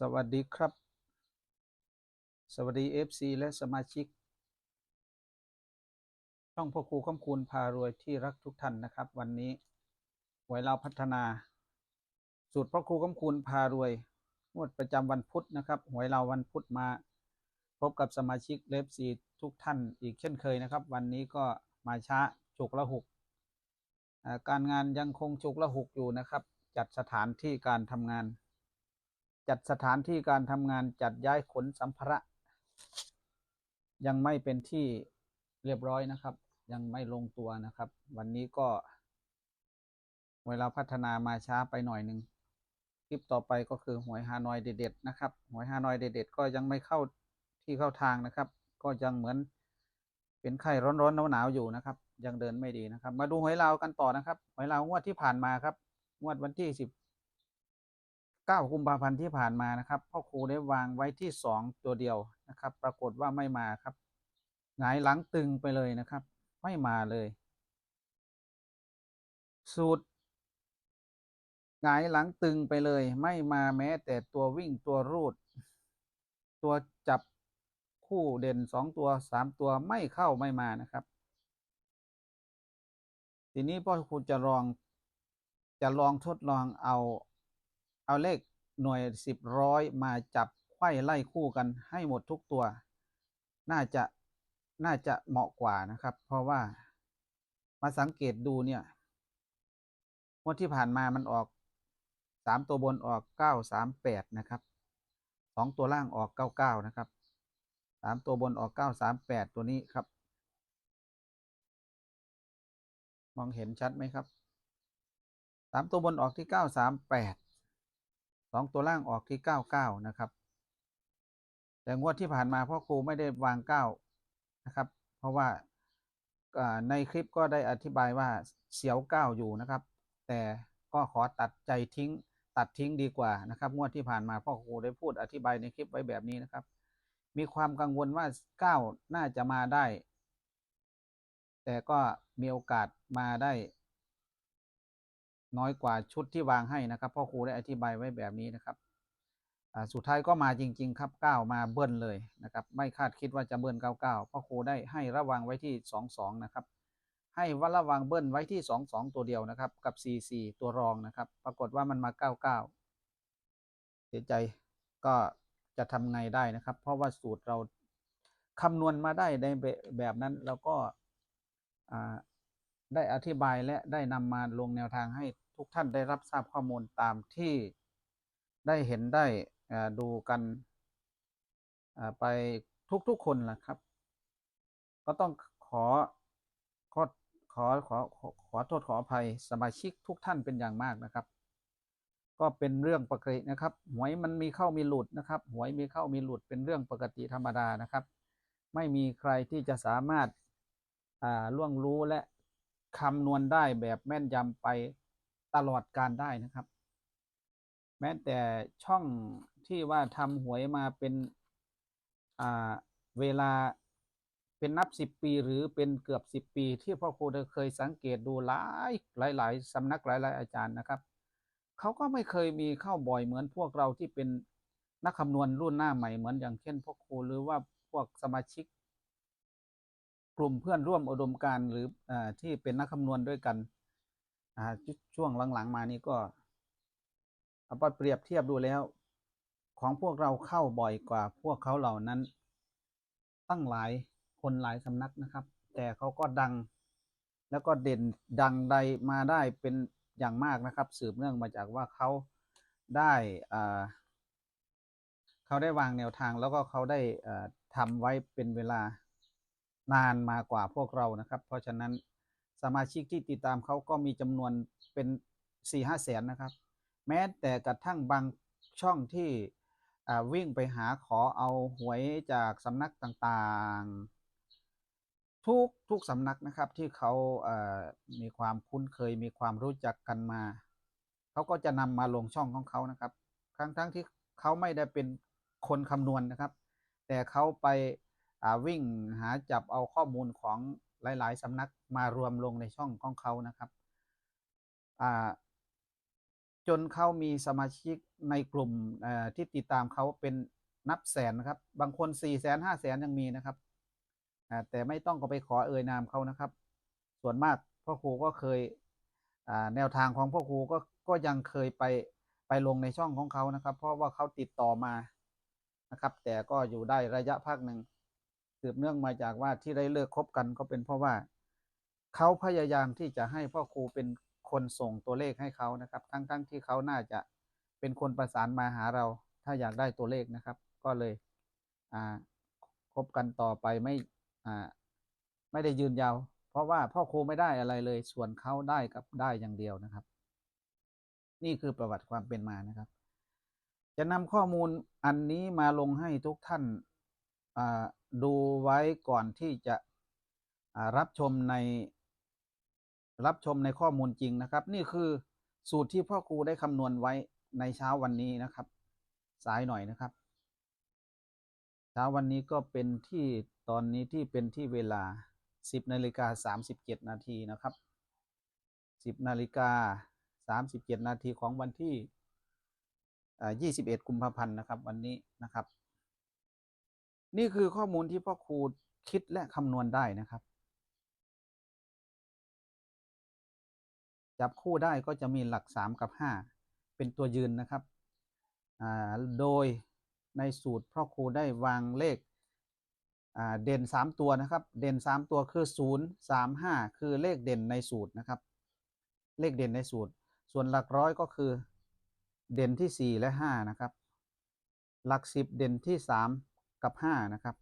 สวัสดีครับ สวัสดี FC และสมาชิก ช่องพ่อครูคำคูณพารวยที่รักทุกท่านนะครับ วันนี้หวยเราพัฒนา สูตรพ่อครูคำคูณพารวยงวดประจำวันพุธนะครับหวยเราวันพุธมา พบกับสมาชิกเลฟซีทุกท่านอีกเช่นเคยนะครับ วันนี้ก็มาช้าจุกละหุกการงานยังคงจุกละหุกอยู่นะครับ จัดสถานที่การทำงาน จัดสถานที่การทำงานจัดย้ายขนสัมภาระ ยังไม่เป็นที่เรียบร้อยนะครับ ยังไม่ลงตัวนะครับ วันนี้ก็ เวลาพัฒนามาช้าไปหน่อยหนึ่งคลิปต่อไปก็คือหวยฮานอยเด็ดๆนะครับหวยฮานอยเด็ดๆก็ยังไม่เข้าที่เข้าทางนะครับ ก็ยังเหมือนเป็นไข้ร้อนๆหนาวๆอยู่นะครับ ยังเดินไม่ดีนะครับ มาดูหวยลาวกันต่อนะครับหวยลาวงวดที่ผ่านมาครับ งวดวันที่สิบ เก้ากุมภาพันธ์ที่ผ่านมานะครับพ่อครูได้วางไว้ที่สองตัวเดียวนะครับ ปรากฏว่าไม่มาครับหงายหลังตึงไปเลยนะครับ ไม่มาเลย สูตรหงายหลังตึงไปเลย ไม่มาแม้แต่ตัววิ่งตัวรูด ตัวจับคู่เด่นสองตัวสามตัวไม่เข้าไม่มานะครับ ทีนี้พ่อครูจะลองจะลองทดลองเอา เอาเลขหน่วยสิบร้อยมาจับไขว้ไล่คู่กันให้หมดทุกตัว น่าจะน่าจะเหมาะกว่านะครับ เพราะว่ามาสังเกตดูเนี่ยงวดที่ผ่านมามันออกสามตัวบนออกเก้าสามแปดนะครับสองตัวล่างออกเก้าเก้านะครับสามตัวบนออกเก้าสามแปดตัวนี้ครับ มองเห็นชัดไหมครับสามตัวบนออกที่เก้าสามแปด องตัวล่างออกที่เก้าเก้านะครับ แต่งวดที่ผ่านมาพ่อครูไม่ได้วางเก้านะครับ เพราะว่าในคลิปก็ได้อธิบายว่าเสียวเก้าอยู่นะครับ แต่ก็ขอตัดใจทิ้งตัดทิ้งดีกว่านะครับ งวดที่ผ่านมาพ่อครูได้พูดอธิบายในคลิปไว้แบบนี้นะครับ มีความกังวลว่าเก้าน่าจะมาได้ แต่ก็มีโอกาสมาได้ น้อยกว่าชุดที่วางให้นะครับพ่อครูได้อธิบายไว้แบบนี้นะครับสุดท้ายก็มาจริง ๆ ครับ 9 มาเบิ้ลเลยนะครับ ไม่คาดคิดว่าจะเบิ้ล 99พ่อครูได้ให้ระวังไว้ที่ 22 นะครับ ให้ว่าระวังเบิ้ลไว้ที่ 22 ตัวเดียวนะครับ กับ 44 ตัวรองนะครับ ปรากฏว่ามันมา 99 เสียใจก็จะทำไงได้นะครับ เพราะว่าสูตรเราคำนวณมาได้ในแบบนั้นแล้วก็อ่า ได้อธิบายและได้นำมาลงแนวทางให้ทุกท่านได้รับทราบข้อมูลตามที่ได้เห็นได้ดูกันไปทุกๆคนละครับ ก็ต้องขอขอขอขอขอโทษขออภัยสมาชิกทุกท่านเป็นอย่างมากนะครับ ก็เป็นเรื่องปกตินะครับ หวยมันมีเข้ามีหลุดนะครับ หวยมีเข้ามีหลุดเป็นเรื่องปกติธรรมดานะครับ ไม่มีใครที่จะสามารถล่วงรู้และ คำนวณได้แบบแม่นยำไปตลอดการได้นะครับ แม้แต่ช่องที่ว่าทำหวยมาเป็นอ่าเวลาเป็นนับสิบปีหรือเป็นเกือบสิบปี ที่พ่อครูเคยสังเกตดูหลายหลายหลายสำนักหลายหลายอาจารย์นะครับเขาก็ไม่เคยมีเข้าบ่อยเหมือนพวกเราที่เป็นนักคำนวณรุ่นหน้าใหม่เหมือนอย่างเช่นพ่อครูหรือว่าพวกสมาชิก กลุ่มเพื่อนร่วมอุดมการ์หรืออที่เป็นนักคำนวณด้วยกันช่วงหลังๆมานี้ก็เอาไปเปรียบเทียบดูแล้ว ของพวกเราเข้าบ่อยกว่า พวกเขาเหล่านั้น ตั้งหลายคนหลายสำนักนะครับ แต่เขาก็ดัง แล้วก็เด่นดังใดมาได้เป็นอย่างมากนะครับ สืบเนื่องมาจากว่าเขาได้เขาได้วางแนวทางแล้วก็เขาได้ทำไว้เป็นเวลา นานมากว่าพวกเรานะครับ เพราะฉะนั้นสมาชิกที่ติดตามเขาก็มีจำนวนเป็นสี่ห้าแสนนะครับ แม้แต่กระทั่งบางช่องที่วิ่งไปหาขอเอาหวยจากสำนักต่างๆ ทุกทุกสำนักนะครับที่เขาเอ่อมีความคุ้นเคยมีความรู้จักกันมา เขาก็จะนำมาลงช่องของเขานะครับทั้งทั้งที่เขาไม่ได้เป็นคนคำนวณนะครับ แต่เขาไป วิ่งหาจับเอาข้อมูลของหลาย ๆสำนักมารวมลงในช่องของเขานะครับจนเขามีสมาชิกในกลุ่มที่ติดตามเขาเป็นนับแสนนะครับ บางคนสี่แสนห้าแสนยังมีนะครับ แต่ไม่ต้องก็ไปขอเอ่ยนามเขานะครับ ส่วนมากพ่อครูก็เคยแนวทางของพ่อครูก็ก็ยังเคยไปไปลงในช่องของเขานะครับ เพราะว่าเขาติดต่อมานะครับ แต่ก็อยู่ได้ระยะพักหนึ่ง สืบเนื่องมาจากว่าที่ได้เลิกคบกันก็เป็นเพราะว่าเขาพยายามที่จะให้พ่อครูเป็นคนส่งตัวเลขให้เขานะครับ ทั้งๆทที่เขาน่าจะเป็นคนประสานมาหาเรา ถ้าอยากได้ตัวเลขนะครับ ก็เลยอ่าคบกันต่อไปไม่อ่าไม่ได้ยืนยาว เพราะว่าพ่อครูไม่ได้อะไรเลย ส่วนเขาได้กับได้อย่างเดียวนะครับ นี่คือประวัติความเป็นมานะครับ จะนำข้อมูลอันนี้มาลงให้ทุกท่าน ดูไว้ก่อนที่จะรับชมในรับชมในข้อมูลจริงนะครับ นี่คือสูตรที่พ่อครูได้คำนวณไว้ในเช้าวันนี้นะครับ สายหน่อยนะครับ เช้าวันนี้ก็เป็นที่ตอนนี้ที่เป็นที่เวลา 10นาฬิกา37 นาทีนะครับ 10นาฬิกา37 นาทีของวันที่อ่า21 กุมภาพันธ์นะครับ วันนี้นะครับ นี่คือข้อมูลที่พ่อครูคิดและคำนวณได้นะครับ จับคู่ได้ก็จะมีหลัก 3 กับ 5 เป็นตัวยืนนะครับอ่าโดยในสูตรพ่อครูได้วางเลขอ่าเด่น 3 ตัวนะครับ เด่น 3 ตัวคือ 0 3 5 คือเลขเด่นในสูตรนะครับ เลขเด่นในสูตร ส่วนหลักร้อยก็คือเด่นที่ 4 และ 5 นะครับ หลัก 10 เด่นที่ 3 กับ 5 นะครับ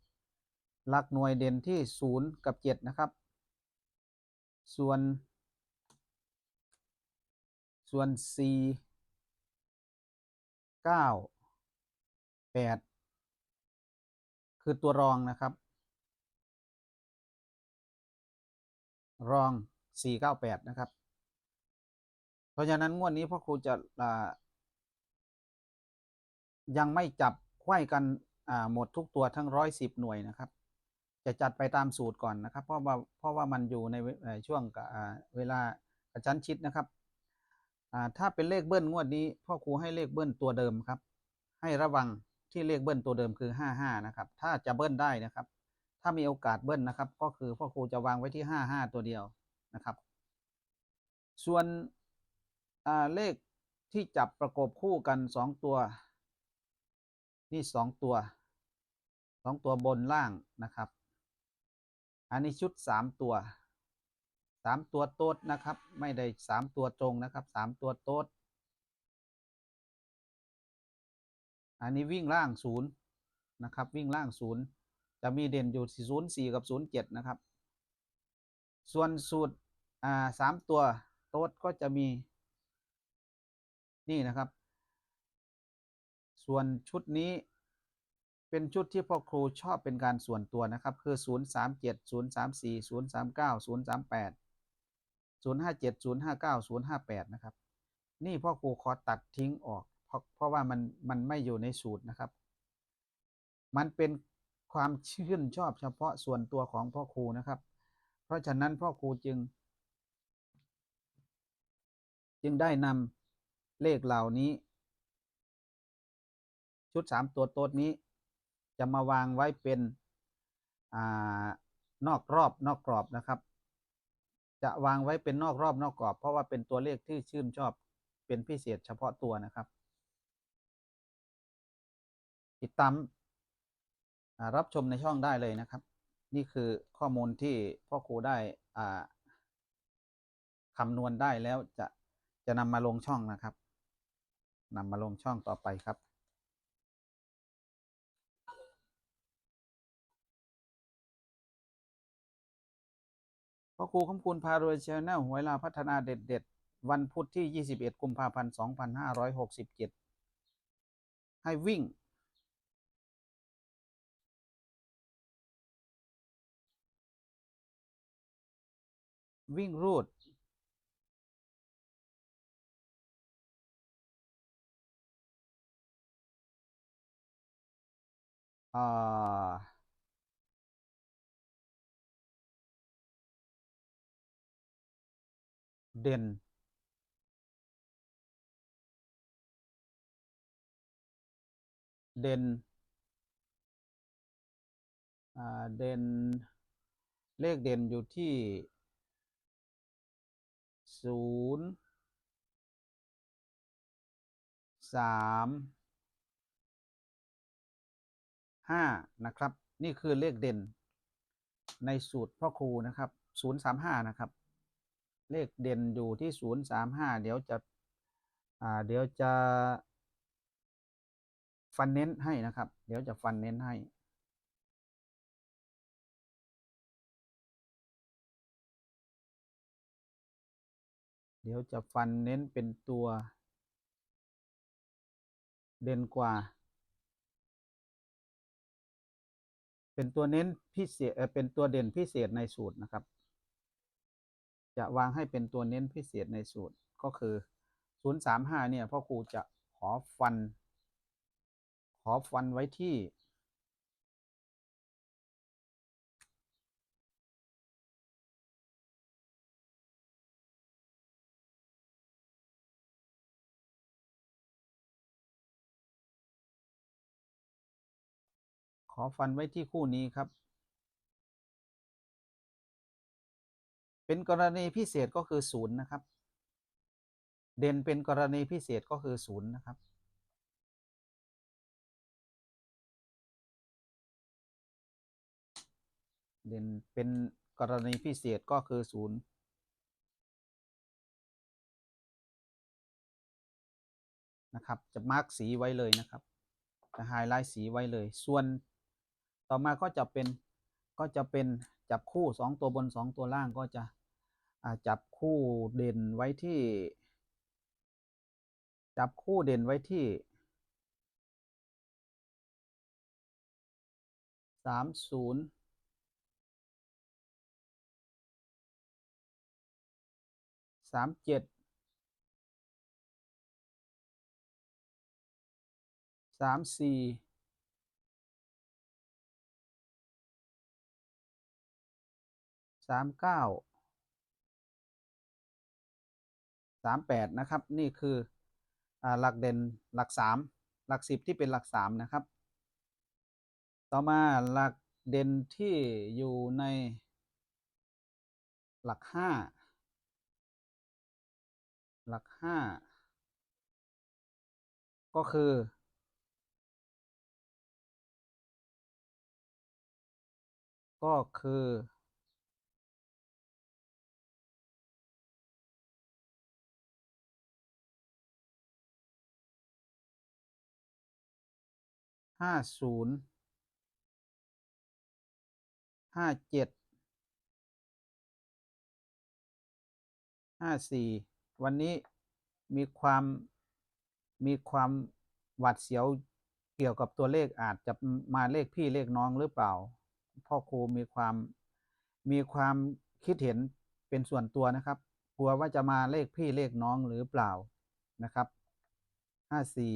หลักหน่วยเด่นที่ 0 กับ 7 นะครับ ส่วน ส่วน 4 9 8 คือตัวรองนะครับ รอง 498 นะครับ เพราะฉะนั้นงวดนี้พ่อครูจะยังไม่จับไขว้กัน หมดทุกตัวทั้ง110หน่วยนะครับ จะจัดไปตามสูตรก่อนนะครับ เพราะว่าเพราะว่ามันอยู่ในช่วงเวลากระชั้นชิดนะครับถ้าเป็นเลขเบิ้ลงวดนี้ พ่อครูให้เลขเบิ้ลตัวเดิมครับ ให้ระวังที่เลขเบิ้ลตัวเดิมคือ 55 นะครับ ถ้าจะเบิ้ลได้นะครับ ถ้ามีโอกาสเบิ้ลนะครับ ก็คือพ่อครูจะวางไว้ที่ 55 ตัวเดียวนะครับ ส่วนเลขที่จับประกบคู่กัน 2 ตัว นี่2ตัว2ตัวบนล่างนะครับ อันนี้ชุด3ตัว3ตัวโต๊ดนะครับ ไม่ได้3ตัวตรงนะครับ3ตัวโต๊ดอันนี้วิ่งล่างศูนย์นะครับวิ่งล่างศูนย์จะมีเด่นอยู่ศูนย์สี่กับศูนย์เจ็ดนะครับ ส่วนสูตรอ่าสามตัวโต๊ดก็จะมี นี่นะครับ ส่วนชุดนี้เป็นชุดที่พ่อครูชอบเป็นการส่วนตัวนะครับ คือ 0 3 7 0 3 4 0 3 9 0 3 8 0 5 7 0 5 9 0 5 8 นะครับ นี่พ่อครูขอตัดทิ้งออก เพราะเพราะว่ามันมันไม่อยู่ในสูตรนะครับ มันเป็นความชื่นชอบเฉพาะส่วนตัวของพ่อครูนะครับ เพราะฉะนั้นพ่อครูจึง จึงได้นำเลขเหล่านี้ ชุดสามตัวโต๊ดนี้ จะมาวางไว้เป็นอานอกรอบนอกกรอบนะครับ จะวางไว้เป็นนอกรอบนอกกรอบ เพราะว่าเป็นตัวเลขที่ชื่นชอบเป็นพิเศษเฉพาะตัวนะครับ ติดตามรับชมในช่องได้เลยนะครับ นี่คือข้อมูลที่พ่อครูได้อ่าคำนวณได้แล้วจะจะนำมาลงช่องนะครับนำมาลงช่องต่อไปครับ พ่อครูคำคูณพารวยชแนลหวยลาพัฒนาเด็ดเด็ดๆวันพุธที่ 21 กุมภาพันธ์ 2567 ให้วิ่ง วิ่งรูด อ่า เด่นเด่นเด่น เลขเด่นอยู่ที่ศูนย์สามห้านะครับ นี่คือเลขเด่นในสูตรพ่อครูนะครับศูนย์สามห้านะครับ เลขเด่นอยู่ที่ศูนย์สามห้าเดี๋ยวจะอ่าเดี๋ยวจะ ฟันเน้นให้นะครับ เดี๋ยวจะฟันเน้นให้เดี๋ยวจะฟันเน้นเป็นตัว เด่นกว่า เป็นตัวเน้นพิเศษเอ่อเป็นตัวเด่นพิเศษในสูตรนะครับ จะวางให้เป็นตัวเน้นพิเศษในสูตรก็คือ 035 เนี่ยพ่อครูจะขอฟัน ขอฟันไว้ที่ ขอฟันไว้ที่คู่นี้ครับ เป็นกรณีพิเศษก็คือศูนย์นะครับ เด่นเป็นกรณีพิเศษก็คือศูนย์นะครับ เด่นเป็นกรณีพิเศษก็คือศูนย์นะครับ จะมาร์กสีไว้เลยนะครับ จะไฮไลท์สีไว้เลย ส่วนต่อมาก็จะเป็นก็จะเป็น จับคู่สองตัวบนสองตัวล่างก็จะจับคู่เด่นไว้ที่ จับคู่เด่นไว้ที่สามศูนย์สามเจ็ดสามสี่ามเก้าสามแปดนะครับ นี่คืออหลักเด่นหลักสามหลักสิบที่เป็นหลักสามนะครับ ต่อมาหลักเด่นที่อยู่ในหลักห้าหลักห้าก็คือก็คือ ห้าศูนย์ห้าเจ็ดห้าสี่วันนี้มีความมีความหวาดเสียวเกี่ยวกับตัวเลขอาจจะมาเลขพี่เลขน้องหรือเปล่า พ่อครูมีความมีความคิดเห็นเป็นส่วนตัวนะครับกลัวว่าจะมาเลขพี่เลขน้องหรือเปล่านะครับห้าสี่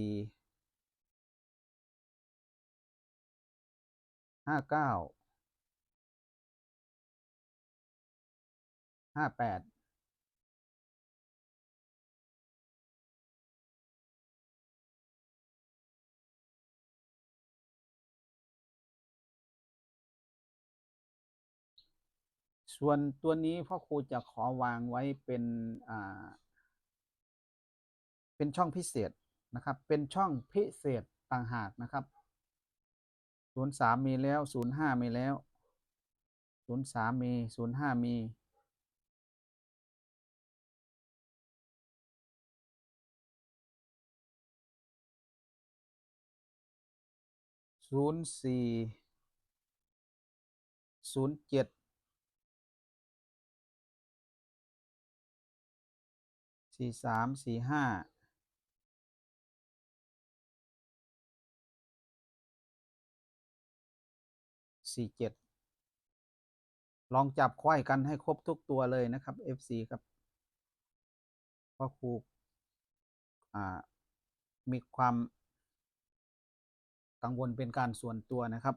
ห้าเก้าห้าแปดส่วนตัวนี้พ่อครูจะขอวางไว้เป็นอ่าเป็นช่องพิเศษนะครับ เป็นช่องพิเศษต่างหากนะครับ ศูนย์สามมีแล้วศูนย์ห้ามีแล้วศูนย์สามมีศูนย์ห้ามีศูนย์สี่ศูนย์เจ็ดสี่สามสี่ห้า สี่เจ็ดลองจับควายกันให้ครบทุกตัวเลยนะครับ FC ครับเพราะครูมีความกังวลเป็นการส่วนตัวนะครับ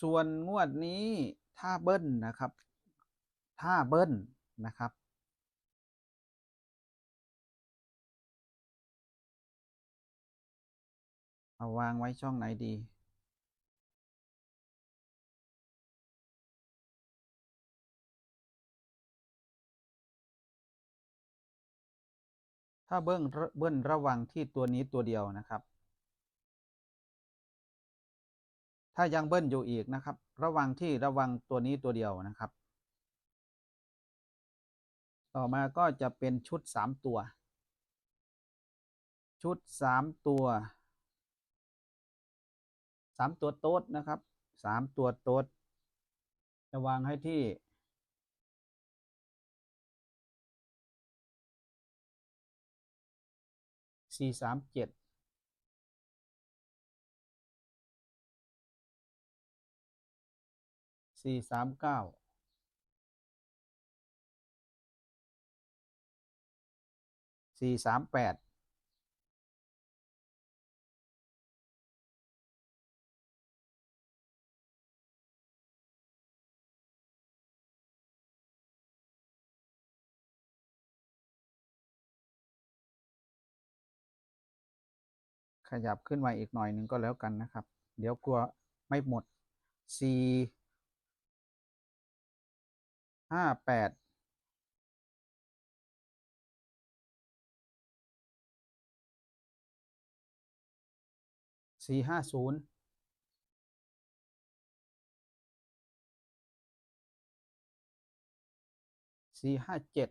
ส่วนงวดนี้ถ้าเบิ้ลนะครับ ถ้าเบิ้ลนะครับ เอาวางไว้ช่องไหนดี ถ้าเบิ้งเบิ้ลระวังที่ตัวนี้ตัวเดียวนะครับ ถ้ายังเบิ้ลอยู่อีกนะครับ ระวังที่ระวังตัวนี้ตัวเดียวนะครับ ต่อมาก็จะเป็นชุดสามตัว ชุดสามตัวสามตัวโต๊ดนะครับสามตัวโต๊ดจะวางให้ที่ สี่สามเจ็ดสี่สามเก้าสี่สามแปด ขยับขึ้นมาอีกหน่อยหนึ่งก็แล้วกันนะครับ เดี๋ยวกลัวไม่หมดสี่ห้าแปดสี่ห้าศูนย์สี่ห้าเจ็ด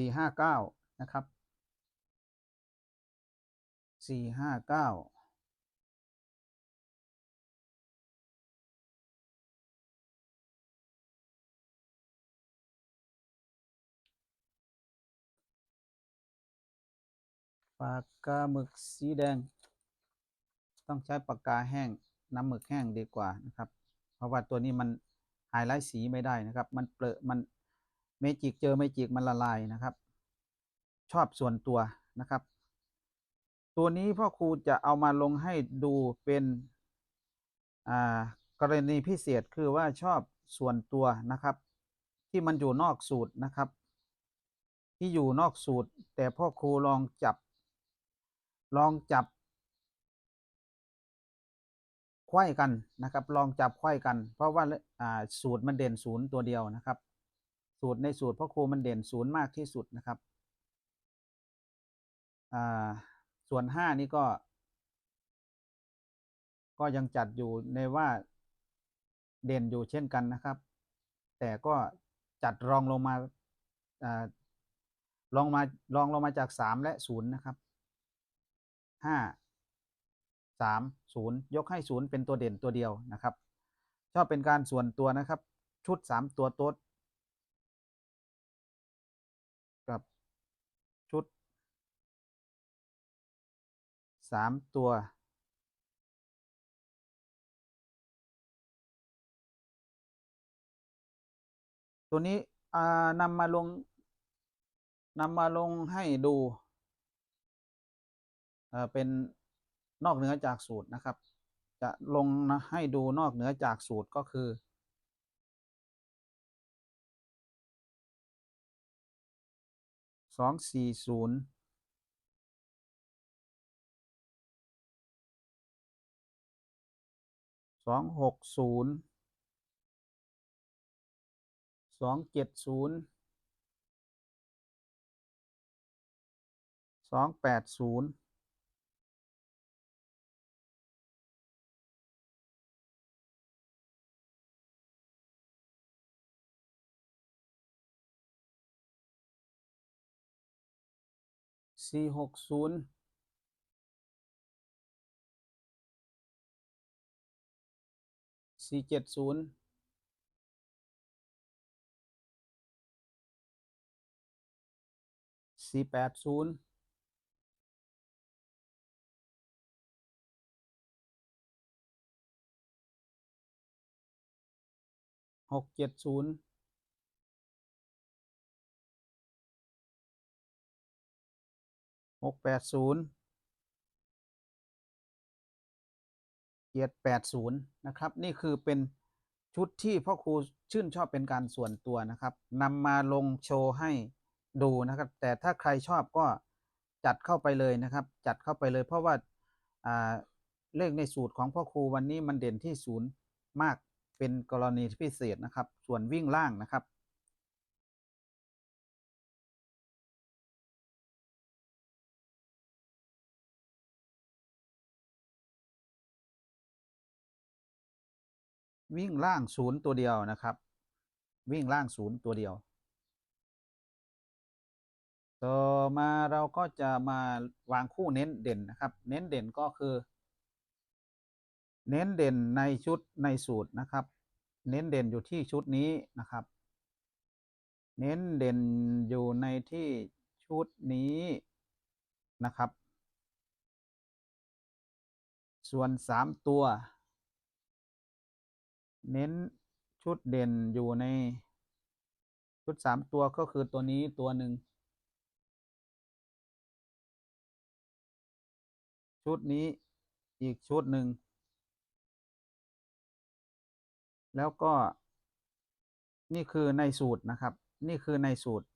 สี่ห้าเก้านะครับสี่ห้าเก้าปากกาหมึกสีแดง ต้องใช้ปากกาแห้งน้ำหมึกแห้งดีกว่านะครับ เพราะว่าตัวนี้มันไฮไลท์สีไม่ได้นะครับ มันเปรอะมัน เมจิกเจอเมจิกมันละลายนะครับ ชอบส่วนตัวนะครับ ตัวนี้พ่อครูจะเอามาลงให้ดูเป็นกรณีพิเศษคือว่าชอบส่วนตัวนะครับ ที่มันอยู่นอกสูตรนะครับ ที่อยู่นอกสูตร แต่พ่อครูลองจับ ลองจับไขว้กันนะครับ ลองจับไขว้กัน เพราะว่าสูตรมันเด่นศูนย์ตัวเดียวนะครับ สูตรในสูตรพ่อครูมันเด่นศูนย์มากที่สุดนะครับส่วนห้านี่ก็ ก็ยังจัดอยู่ในว่าเด่นอยู่เช่นกันนะครับ แต่ก็จัดรองลงมาอ่าลองมาลองลงมาจากสามและศูนย์นะครับห้าสามศูนย์ยกให้ศูนย์เป็นตัวเด่นตัวเดียวนะครับ ชอบเป็นการส่วนตัวนะครับ ชุดสามตัวโต๊ดกับชุด สามตัวตัวนี้นำมาลงนำมาลงให้ดูเอ่อเป็นนอกเหนือจากสูตรนะครับ จะลงนะให้ดูนอกเหนือจากสูตรก็คือ สองสี่ศูนย์ สองหกศูนย์สองเจ็ดศูนย์สองแปดศูนย์สี่หกศูนย์ สี่เจ็ดศูนย์สี่แปดศูนย์หกเจ็ดศูนย์หกแปดศูนย์ จ็ดแปดศูนย์นะครับ นี่คือเป็นชุดที่พ่อครูชื่นชอบเป็นการส่วนตัวนะครับนำมาลงโชว์ให้ดูนะครับ แต่ถ้าใครชอบก็จัดเข้าไปเลยนะครับ จัดเข้าไปเลยเพราะว่าอ่าเลขในสูตรของพ่อครูวันนี้มันเด่นที่ศูนย์มากเป็นกรณีพิเศษนะครับ ส่วนวิ่งล่างนะครับ วิ่งล่างศูนย์ตัวเดียวนะครับ วิ่งล่างศูนย์ตัวเดียว ต่อมาเราก็จะมาวางคู่เน้นเด่นนะครับ เน้นเด่นก็คือ เน้นเด่นในชุดในสูตรนะครับ เน้นเด่นอยู่ที่ชุดนี้นะครับ เน้นเด่นอยู่ในที่ชุดนี้นะครับ ส่วนสามตัว เน้นชุดเด่นอยู่ใน ชุดสามตัวก็คือตัวนี้ตัวหนึ่ง ชุดนี้อีกชุดหนึ่ง แล้วก็นี่คือในสูตรนะครับ นี่คือในสูตร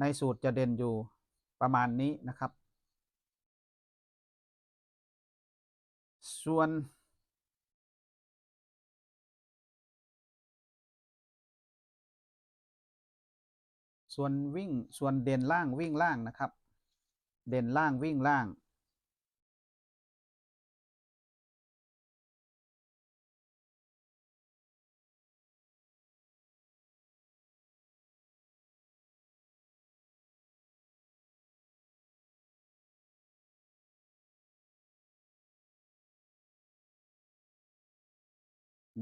ในสูตรจะเด่นอยู่ประมาณนี้นะครับ ส่วน ส่วนวิ่งส่วนเด่นล่างวิ่งล่างนะครับ เด่นล่างวิ่งล่าง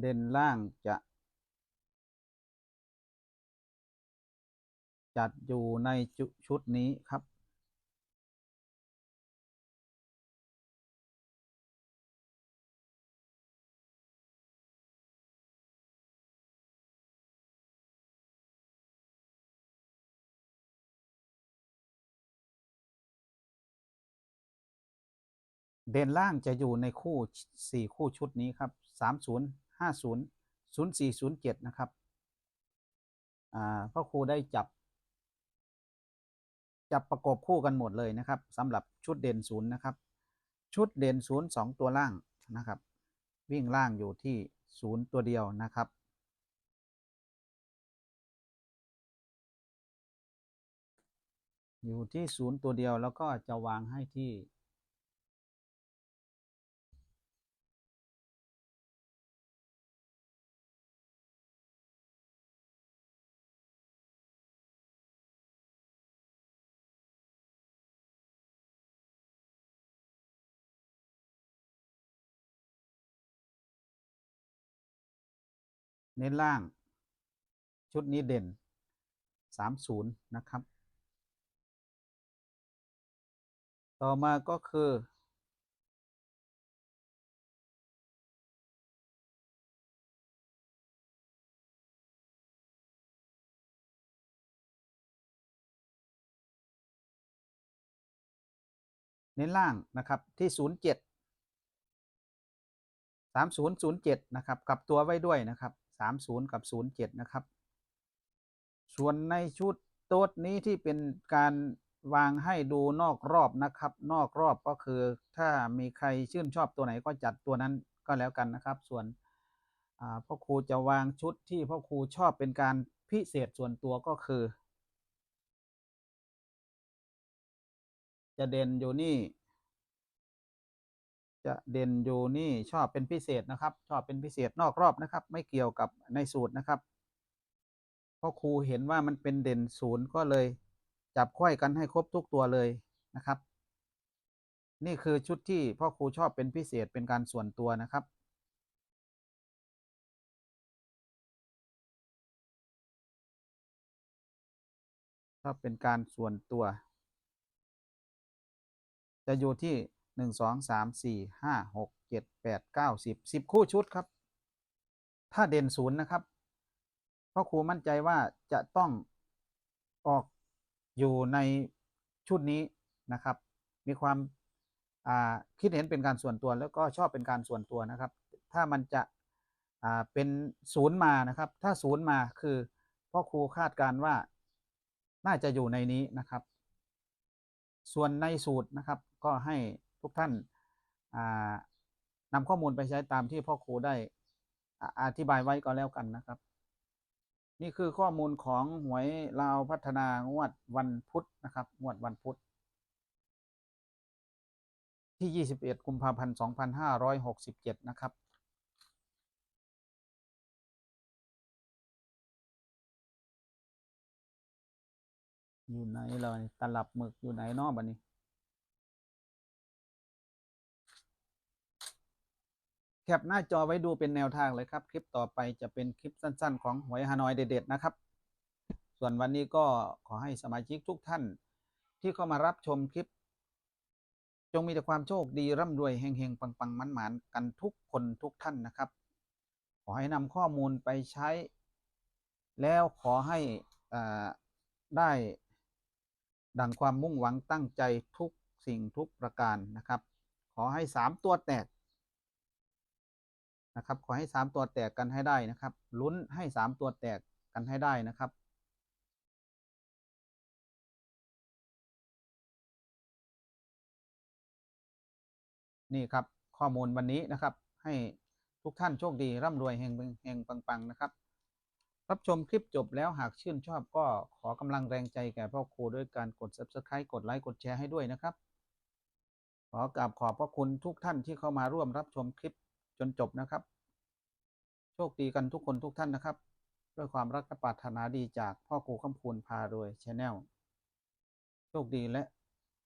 เด่นล่างจะ จัดอยู่ในชุดนี้ครับเด่นล่างจะอยู่ในคู่สี่คู่ชุดนี้ครับสามศูนย์ห้าศูนย์ศูนย์สี่ศูนย์เจ็ดนะครับ อ่าพ่อครูได้จับ จะประกบคู่กันหมดเลยนะครับสำหรับชุดเด่นศูนย์นะครับ ชุดเด่นศูนย์สองตัวล่างนะครับ วิ่งล่างอยู่ที่ศูนย์ตัวเดียวนะครับ อยู่ที่ศูนย์ตัวเดียวแล้วก็จะวางให้ที่ เน้นล่าง ชุดนี้เด่น 30 นะครับ ต่อมาก็คือ เน้นล่างนะครับที่ 07 3007 นะครับกลับตัวไว้ด้วยนะครับ 30 กับ 07 นะครับ ส่วนในชุดโต๊ดนี้ที่เป็นการวางให้ดูนอกรอบนะครับ นอกรอบก็คือถ้ามีใครชื่นชอบตัวไหนก็จัดตัวนั้นก็แล้วกันนะครับ ส่วนพ่อครูจะวางชุดที่พ่อครูชอบเป็นการพิเศษส่วนตัวก็คือ จะเด่นอยู่นี่ จะเด่นอยู่นี่ชอบเป็นพิเศษนะครับ ชอบเป็นพิเศษนอกรอบนะครับ ไม่เกี่ยวกับในสูตรนะครับเพราะครูเห็นว่ามันเป็นเด่นศูนย์ก็เลย จับไขว้กันให้ครบทุกตัวเลยนะครับ นี่คือชุดที่พ่อครูชอบเป็นพิเศษเป็นการส่วนตัวนะครับชอบเป็นการส่วนตัว จะอยู่ที่ หนึ่งสองสามสี่ห้าหกเจ็ดแปดเก้าสิบสิบคู่ชุดครับ ถ้าเด่นศูนย์นะครับพราะครูมั่นใจว่าจะต้องออกอยู่ในชุดนี้นะครับ มีความาคิดเห็นเป็นการส่วนตัวแล้วก็ชอบเป็นการส่วนตัวนะครับ ถ้ามันจะเป็นศูนย์มานะครับ ถ้าศูนย์มาคือพ่อครูคาดการณ์ว่าน่าจะอยู่ในนี้นะครับ ส่วนในสูตรนะครับก็ให้ ทุกท่านนำข้อมูลไปใช้ตามที่พ่อครูได้ออธิบายไว้ก็แล้วกันนะครับ นี่คือข้อมูลของหวยลาวพัฒนางวดวันพุธนะครับ งวดวันพุธที่ 21 กุมภาพันธ์ 2567 นะครับ อยู่ไหนเลยตลับหมึกอยู่ไหนนอบันนี้ แคปหน้าจอไว้ดูเป็นแนวทางเลยครับ คลิปต่อไปจะเป็นคลิปสั้น ๆ ของหวยฮานอยเด็ดๆนะครับ ส่วนวันนี้ก็ขอให้สมาชิกทุกท่าน ที่เข้ามารับชมคลิป จงมีแต่ความโชคดีร่ำรวยเฮงๆปังๆมันๆกันทุกคนทุกท่านนะครับ ขอให้นำข้อมูลไปใช้ แล้วขอให้ได้ดังความมุ่งหวังตั้งใจทุกสิ่งทุกประการนะครับ ขอให้สามตัวแตก นะครับ ขอให้สามตัวแตกกันให้ได้นะครับ ลุ้นให้สามตัวแตกกันให้ได้นะครับ นี่ครับข้อมูลวันนี้นะครับ ให้ทุกท่านโชคดีร่ำรวยเฮงเฮงปังๆนะครับ รับชมคลิปจบแล้วหากชื่นชอบก็ขอกำลังแรงใจแก่พ่อครูด้วยการกด subscribe กดไลค์กดแชร์ให้ด้วยนะครับขอกราบขอบพระคุณทุกท่านที่เข้ามาร่วมรับชมคลิป จนจบนะครับ โชคดีกันทุกคนทุกท่านนะครับ ด้วยความรักและปรารถนาดีจากพ่อครูคำพูนพารวยชาแนลโชคดีและ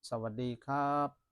สวัสดีครับ